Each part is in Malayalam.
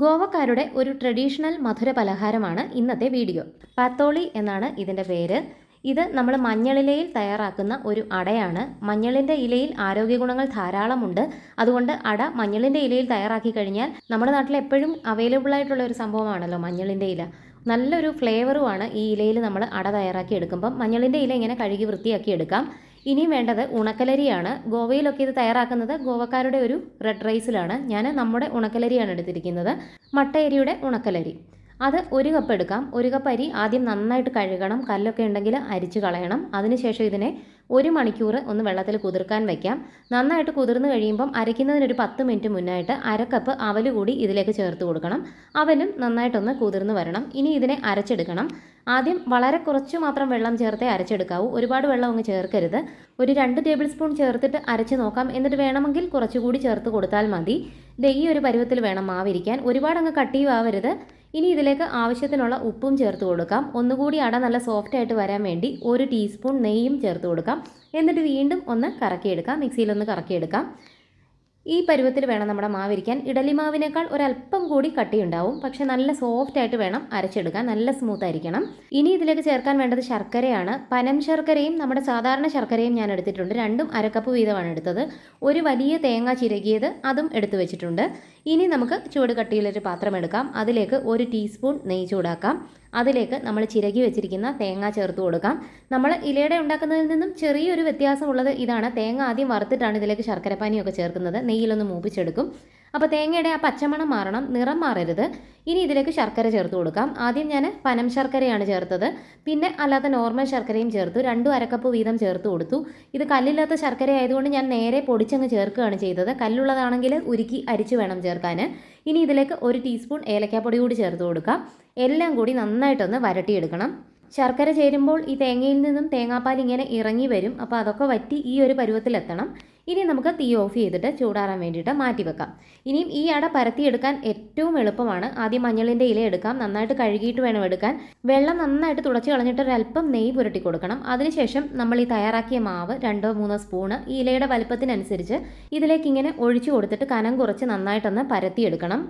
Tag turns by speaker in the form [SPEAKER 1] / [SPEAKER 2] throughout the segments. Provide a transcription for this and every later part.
[SPEAKER 1] ഗോവക്കാരുടെ ഒരു ട്രഡീഷണൽ മധുര പലഹാരമാണ് ഇന്നത്തെ വീഡിയോ. പത്തോളി എന്നാണ് ഇതിന്റെ പേര്. ഇത് നമ്മൾ മഞ്ഞളിലയിൽ തയ്യാറാക്കുന്ന ഒരു അടയാണ്. മഞ്ഞളിന്റെ ഇലയിൽ ആരോഗ്യ ഗുണങ്ങൾ ധാരാളമുണ്ട്. അതുകൊണ്ട് അട മഞ്ഞളിന്റെ ഇലയിൽ തയ്യാറാക്കി കഴിഞ്ഞാൽ നമ്മുടെ നാട്ടിൽ എപ്പോഴും അവൈലബിൾ ആയിട്ടുള്ള ഒരു സംഭവമാണല്ലോ മഞ്ഞളിന്റെ ഇല. നല്ലൊരു ഫ്ലേവറുമാണ് ഈ ഇലയിൽ നമ്മൾ അട തയ്യാറാക്കി എടുക്കുമ്പം മഞ്ഞളിന്റെ ഇല ഇങ്ങനെ കഴുകി വൃത്തിയാക്കി എടുക്കാം. ഇനിയും വേണ്ടത് ഉണക്കലരിയാണ്. ഗോവയിലൊക്കെ ഇത് തയ്യാറാക്കുന്നത് ഗോവക്കാരുടെ ഒരു റെഡ് റൈസിലാണ് ഞാൻ നമ്മുടെ ഉണക്കലരിയാണ് എടുത്തിരിക്കുന്നത്. മട്ടയരിയുടെ ഉണക്കലരി. അത് ഒരു കപ്പ് എടുക്കാം. ഒരു കപ്പ് അരി ആദ്യം നന്നായിട്ട് കഴുകണം. കല്ലൊക്കെ ഉണ്ടെങ്കിൽ അരിച്ച് കളയണം. അതിനുശേഷം ഇതിനെ ഒരു മണിക്കൂർ ഒന്ന് വെള്ളത്തിൽ കുതിർക്കാൻ വെക്കാം. നന്നായിട്ട് കുതിർന്ന് കഴിയുമ്പം അരയ്ക്കുന്നതിനൊരു പത്ത് മിനിറ്റ് മുന്നായിട്ട് അരക്കപ്പ് അവൽ കൂടി ഇതിലേക്ക് ചേർത്ത് കൊടുക്കണം. അവലും നന്നായിട്ടൊന്ന് കുതിർന്ന് വരണം. ഇനി ഇതിനെ അരച്ചെടുക്കണം. ആദ്യം വളരെ കുറച്ച് മാത്രം വെള്ളം ചേർത്തേ അരച്ചെടുക്കാവൂ. ഒരുപാട് വെള്ളം അങ്ങ് ചേർക്കരുത്. ഒരു രണ്ട് ടേബിൾ സ്പൂൺ ചേർത്തിട്ട് അരച്ച് നോക്കാം. എന്നിട്ട് വേണമെങ്കിൽ കുറച്ചുകൂടി ചേർത്ത് കൊടുത്താൽ മതി. ഈ ഒരു പരുവത്തിൽ വേണം മാവിരിക്കാൻ. ഒരുപാട് അങ്ങ് കട്ടിയും ആവരുത് ഇനി ഇതിലേക്ക് ആവശ്യത്തിനുള്ള ഉപ്പും ചേർത്ത് കൊടുക്കാം. ഒന്നുകൂടി അട നല്ല സോഫ്റ്റ് ആയിട്ട് വരാൻ വേണ്ടി ഒരു ടീസ്പൂൺ നെയ്യും ചേർത്ത് കൊടുക്കാം. എന്നിട്ട് വീണ്ടും ഒന്ന് കറക്കിയെടുക്കാം. മിക്സിയിലൊന്ന് കറക്കിയെടുക്കാം. ഈ പരുവത്തിൽ വേണം നമ്മുടെ മാവിരിക്കാൻ. ഇഡലി മാവിനേക്കാൾ ഒരല്പം കൂടി കട്ടിയുണ്ടാവും. പക്ഷെ നല്ല സോഫ്റ്റ് ആയിട്ട് വേണം അരച്ചെടുക്കാൻ. നല്ല സ്മൂത്ത് ആയിരിക്കണം. ഇനി ഇതിലേക്ക് ചേർക്കാൻ വേണ്ടത് ശർക്കരയാണ്. പനം ശർക്കരയും നമ്മുടെ സാധാരണ ശർക്കരയും ഞാൻ എടുത്തിട്ടുണ്ട്. രണ്ടും അരക്കപ്പ് വീതമാണ് എടുത്തത്. ഒരു വലിയ തേങ്ങ ചിരകിയത് അതും എടുത്തു വെച്ചിട്ടുണ്ട്. ഇനി നമുക്ക് ചൂട് കട്ടിയിലൊരു പാത്രം എടുക്കാം. അതിലേക്ക് ഒരു ടീസ്പൂൺ നെയ്യ് ചൂടാക്കാം. അതിലേക്ക് നമ്മൾ ചിരകി വെച്ചിരിക്കുന്ന തേങ്ങ ചേർത്ത് കൊടുക്കാം. നമ്മൾ ഇലയുടെ ഉണ്ടാക്കുന്നതിൽ നിന്നും ചെറിയൊരു വ്യത്യാസമുള്ളത് ഇതാണ്. തേങ്ങ ആദ്യം വറുത്തിട്ടാണ് ഇതിലേക്ക് ശർക്കരപ്പാനിയൊക്കെ ചേർക്കുന്നത്. നെയ്യിലൊന്ന് മൂപ്പിച്ചെടുക്കും. അപ്പോൾ തേങ്ങയുടെ ആ പച്ചമണം മാറണം. നിറം മാറരുത്. ഇനി ഇതിലേക്ക് ശർക്കര ചേർത്ത് കൊടുക്കാം. ആദ്യം ഞാൻ പനം ശർക്കരയാണ് ചേർത്തത്. പിന്നെ അല്ലാത്ത നോർമൽ ശർക്കരയും ചേർത്തു. രണ്ടും അരക്കപ്പ് വീതം ചേർത്ത് കൊടുത്തു. ഇത് കല്ലില്ലാത്ത ശർക്കര ആയതുകൊണ്ട് ഞാൻ നേരെ പൊടിച്ചങ്ങ് ചേർക്കുകയാണ് ചെയ്തത്. കല്ലുള്ളതാണെങ്കിൽ ഉരുക്കി അരിച്ച് വേണം ചേർക്കാൻ ഇനി ഇതിലേക്ക് ഒരു ടീസ്പൂൺ ഏലക്കാപ്പൊടി കൂടി ചേർത്ത് കൊടുക്കാം. എല്ലാം കൂടി നന്നായിട്ടൊന്ന് വരട്ടിയെടുക്കണം. ശർക്കര ചേരുമ്പോൾ ഈ തേങ്ങയിൽ നിന്നും തേങ്ങാപ്പാൽ ഇങ്ങനെ ഇറങ്ങി വരും. അപ്പോൾ അതൊക്കെ വറ്റി ഈ ഒരു പരുവത്തിലെത്തണം. ഇനി നമുക്ക് തീ ഓഫ് ചെയ്തിട്ട് ചൂടാറാൻ വേണ്ടിയിട്ട് മാറ്റി വെക്കാം. ഇനിയും ഈ അട പരത്തിയെടുക്കാൻ ഏറ്റവും എളുപ്പമാണ്. ആദ്യം മഞ്ഞളിന്റെ ഇല എടുക്കാം. നന്നായിട്ട് കഴുകിയിട്ട് വേണം എടുക്കാൻ. വെള്ളം നന്നായിട്ട് തുടച്ച് കളഞ്ഞിട്ട് ഒരല്പം നെയ്യ് പുരട്ടി കൊടുക്കണം. അതിനുശേഷം നമ്മൾ ഈ തയ്യാറാക്കിയ മാവ് രണ്ടോ മൂന്നോ സ്പൂണ് ഈ ഇലയുടെ വലുപ്പത്തിനനുസരിച്ച് ഇതിലേക്ക് ഇങ്ങനെ ഒഴിച്ചു കൊടുത്തിട്ട് കനം കുറച്ച് നന്നായിട്ടൊന്ന് പരത്തിയെടുക്കണം.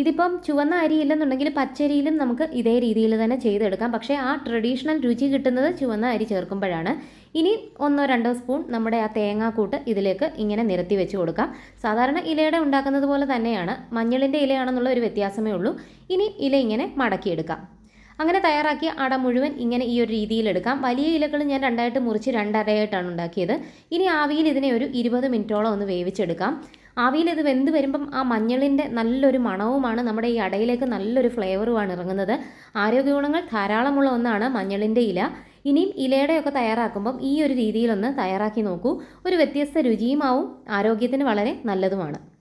[SPEAKER 1] ഇതിപ്പം ചുവന്ന അരി ഇല്ലെന്നുണ്ടെങ്കിൽ പച്ചരിയിലും നമുക്ക് ഇതേ രീതിയിൽ തന്നെ ചെയ്തെടുക്കാം. പക്ഷേ ആ ട്രഡീഷണൽ രുചി കിട്ടുന്നത് ചുവന്ന അരി ചേർക്കുമ്പോഴാണ്. ഇനി ഒന്നോ രണ്ടോ സ്പൂൺ നമ്മുടെ ആ തേങ്ങാക്കൂട്ട് ഇതിലേക്ക് ഇങ്ങനെ നിരത്തി വെച്ച് കൊടുക്കാം. സാധാരണ ഇലയുടെ ഉണ്ടാക്കുന്നത് പോലെ തന്നെയാണ്. മഞ്ഞളിന്റെ ഇലയാണെന്നുള്ള ഒരു വ്യത്യാസമേ ഉള്ളൂ. ഇനി ഇല ഇങ്ങനെ മടക്കിയെടുക്കാം. അങ്ങനെ തയ്യാറാക്കിയ അട മുഴുവൻ ഇങ്ങനെ ഈ ഒരു രീതിയിൽ എടുക്കാം. വലിയ ഇലകൾ ഞാൻ രണ്ടായിട്ട് മുറിച്ച് രണ്ടരയായിട്ടാണ് ഉണ്ടാക്കിയത്. ഇനി ആവിയിൽ ഇതിനെ ഒരു ഇരുപത് മിനിറ്റോളം ഒന്ന് വേവിച്ചെടുക്കാം. ആവിയിൽ ഇത് വെന്ത് വരുമ്പം ആ മഞ്ഞളിന്റെ നല്ലൊരു മണവുമാണ് നമ്മുടെ ഈ അടയിലേക്ക് നല്ലൊരു ഫ്ലേവറുമാണ് ഇറങ്ങുന്നത്. ആരോഗ്യ ഗുണങ്ങൾ ധാരാളമുള്ള ഒന്നാണ് മഞ്ഞളിന്റെ ഇല. ഇനിയും ഇലയുടെയൊക്കെ തയ്യാറാക്കുമ്പം ഈ ഒരു രീതിയിലൊന്ന് തയ്യാറാക്കി നോക്കൂ. ഒരു വ്യത്യസ്ത രുചിയുമാവും ആരോഗ്യത്തിന് വളരെ നല്ലതുമാണ്.